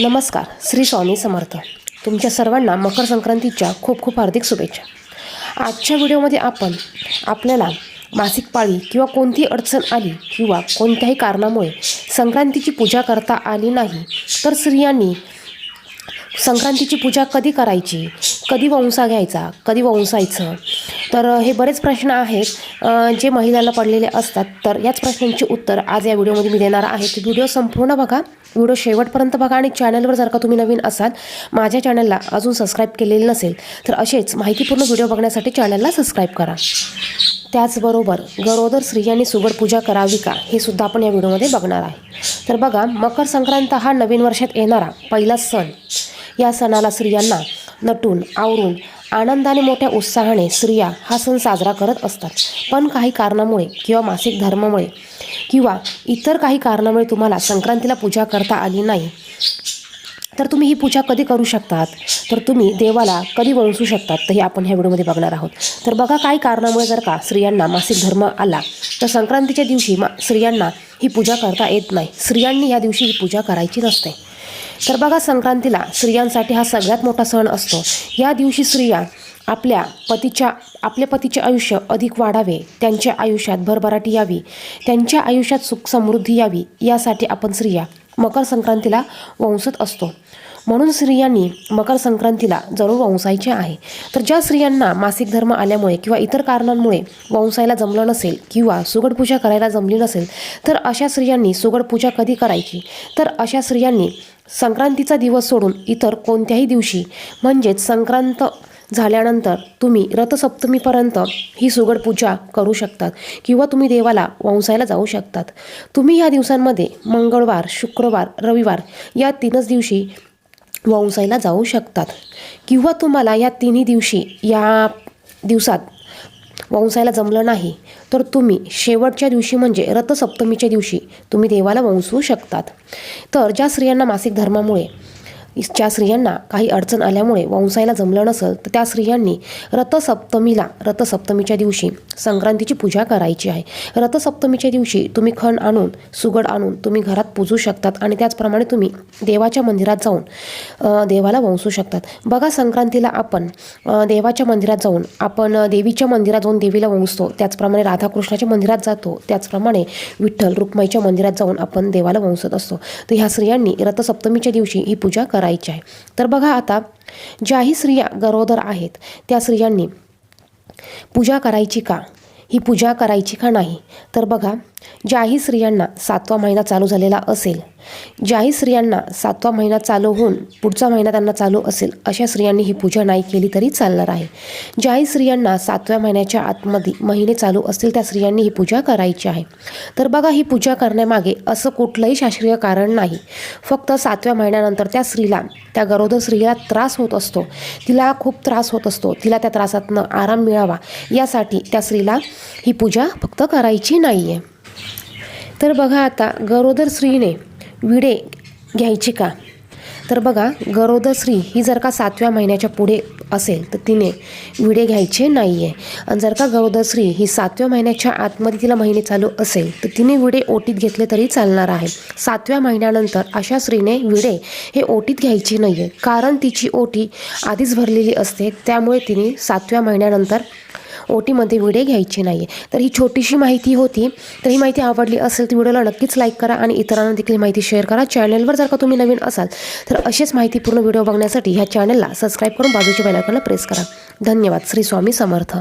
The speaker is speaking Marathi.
नमस्कार श्री स्वामी समर्थ. तुमच्या सर्वांना मकर संक्रांतीच्या खूप खूप हार्दिक शुभेच्छा. आजच्या व्हिडिओमध्ये आपण आपल्याला मासिक पाळी किंवा कोणती अडचण आली किंवा कोणत्याही कारणामुळे संक्रांतीची पूजा करता आली नाही तर स्त्रियांनी संक्रांतीची पूजा कधी करायची कधी वंसा घ्यायचा कधी वंसायचं तर हे बरेच प्रश्न आहेत जे महिलांना पडलेले असतात. तर याच प्रश्नांची उत्तर आज या व्हिडिओमध्ये मी देणार आहे. तर व्हिडिओ संपूर्ण बघा. व्हिडिओ शेवटपर्यंत बघा आणि चॅनलवर जर का तुम्ही नवीन असाल माझ्या चॅनलला अजून सबस्क्राईब केलेले नसेल तर असेच माहितीपूर्ण व्हिडिओ बघण्यासाठी चॅनलला सबस्क्राईब करा. त्याचबरोबर गरोदर स्त्रियांनी सुगड पूजा करावी का हे सुद्धा आपण या व्हिडिओमध्ये बघणार आहे. तर बघा मकर संक्रांत हा नवीन वर्षात येणारा पहिला सण. या सणाला स्त्रियांना नटून आवरून आनंदाने मोठ्या उत्साहाने स्त्रिया हा सण साजरा करत असतात. पण काही कारणामुळे किंवा मासिक धर्मामुळे किंवा इतर काही कारणामुळे तुम्हाला संक्रांतीला पूजा करता आली नाही. तर तुम्ही ही पूजा कधी करू शकतात? तर तुम्ही देवाला कधी वळसू शकतात? तर हे आपण ह्या व्हिडिओमध्ये बघणार आहोत. तर बघा काही कारणामुळे जर का स्त्रियांना मासिक धर्म आला तर संक्रांतीच्या दिवशी मा स्त्रियांना ही पूजा करता येत नाही. स्त्रियांनी या दिवशी ही पूजा करायची नसते. तर बघा संक्रांतीला स्त्रियांसाठी हा सगळ्यात मोठा सण असतो. या दिवशी स्त्रिया आपल्या पतीच्या आपल्या पतीचे आयुष्य अधिक वाढावे त्यांच्या आयुष्यात भरभराटी यावी त्यांच्या आयुष्यात सुख समृद्धी यावी यासाठी आपण स्त्रिया मकर संक्रांतीला वंसत असतो. म्हणून स्त्रियांनी मकर संक्रांतीला जरूर वंसायचे आहे. तर ज्या स्त्रियांना मासिक धर्म आल्यामुळे किंवा इतर कारणांमुळे वंसायला जमलं नसेल किंवा सुगड पूजा करायला जमली नसेल तर अशा स्त्रियांनी सुगड पूजा कधी करायची? तर अशा स्त्रियांनी संक्रांतीचा दिवस सोडून इतर कोणत्याही दिवशी म्हणजेच संक्रांत झाल्यानंतर तुम्ही रथसप्तमीपर्यंत ही सुगड पूजा करू शकतात किंवा तुम्ही देवाला वंसायला जाऊ शकतात. तुम्ही या दिवसांमध्ये मंगळवार शुक्रवार रविवार या तीनच दिवशी वंसायला जाऊ शकतात. किंवा तुम्हाला या तिन्ही दिवशी या दिवसात वंसायला जमलं नाही. तर तुम्ही शेवटच्या दिवशी म्हणजे रथसप्तमीच्या दिवशी तुम्ही देवाला वंसू शकतात. तर ज्या स्त्रियांना मासिक धर्मामुळे ज्या स्त्रियांना काही अडचण आल्यामुळे वंसायला जमलं नसेल तर त्या स्त्रियांनी रथसप्तमीला रथसप्तमीच्या दिवशी संक्रांतीची पूजा करायची आहे. रथसप्तमीच्या दिवशी तुम्ही खण आणून सुगड आणून तुम्ही घरात पूजू शकतात आणि त्याचप्रमाणे तुम्ही देवाच्या मंदिरात जाऊन देवाला वंसू शकतात. बघा संक्रांतीला आपण देवाच्या मंदिरात जाऊन आपण देवीच्या मंदिरात जाऊन देवीला वंसतो. त्याचप्रमाणे राधाकृष्णाच्या मंदिरात जातो. त्याचप्रमाणे विठ्ठल रुक्माईच्या मंदिरात जाऊन आपण देवाला वंसत असतो. तर ह्या स्त्रियांनी रथसप्तमीच्या दिवशी ही पूजा करायची आहे. तर बघा आता ज्याही स्त्रिया गरोदर आहेत त्या स्त्रियांनी पूजा करायची का? ही पूजा करायची का नाही? तर बघा ज्याही स्त्रियांना सातवा महिना चालू झालेला असेल ज्याही स्त्रियांना सातवा महिना चालू होऊन पुढचा महिना त्यांना चालू असेल अशा स्त्रियांनी ही पूजा नाही केली तरी चालणार आहे. ज्याही स्त्रियांना सातव्या महिन्याच्या आतमध्ये महिने चालू असतील त्या स्त्रियांनी ही पूजा करायची आहे. तर बघा ही पूजा करण्यामागे असं कुठलंही शास्त्रीय कारण नाही. फक्त सातव्या महिन्यानंतर त्या स्त्रीला त्या गरोदर स्त्रीला त्रास होत असतो. तिला खूप त्रास होत असतो. तिला त्या त्रासातनं आराम मिळावा. यासाठी त्या स्त्रीला ही पूजा फक्त करायची नाही आहे तर बघा आता गरोदर स्त्रीने विडे घ्यायची का? तर बघा गरोदर स्त्री ही जर का सातव्या महिन्याच्या पुढे असेल तर तिने विडे घ्यायचे नाही आहे आणि जर का गरोदर स्त्री ही सातव्या महिन्याच्या आतमध्ये तिला महिने चालू असेल तर तिने विडे ओटीत घेतले तरी चालणार आहे. सातव्या महिन्यानंतर अशा स्त्रीने विडे हे ओटीत घ्यायची नाही आहे कारण तिची ओटी आधीच भरलेली असते त्यामुळे तिने सातव्या महिन्यानंतर ओटीमध्ये विडे घ्यायचे नाही तर ही छोटीशी माहिती होती. तर ही माहिती आवडली असेल तर व्हिडिओला नक्कीच लाईक करा आणि इतरांना देखील माहिती शेअर करा. चॅनलवर जर का तुम्ही नवीन असाल तर असेच माहितीपूर्ण व्हिडिओ बघण्यासाठी ह्या चॅनलला सबस्क्राईब करून बाजूच्या बेलायकॉनला प्रेस करा. धन्यवाद. श्री स्वामी समर्थ.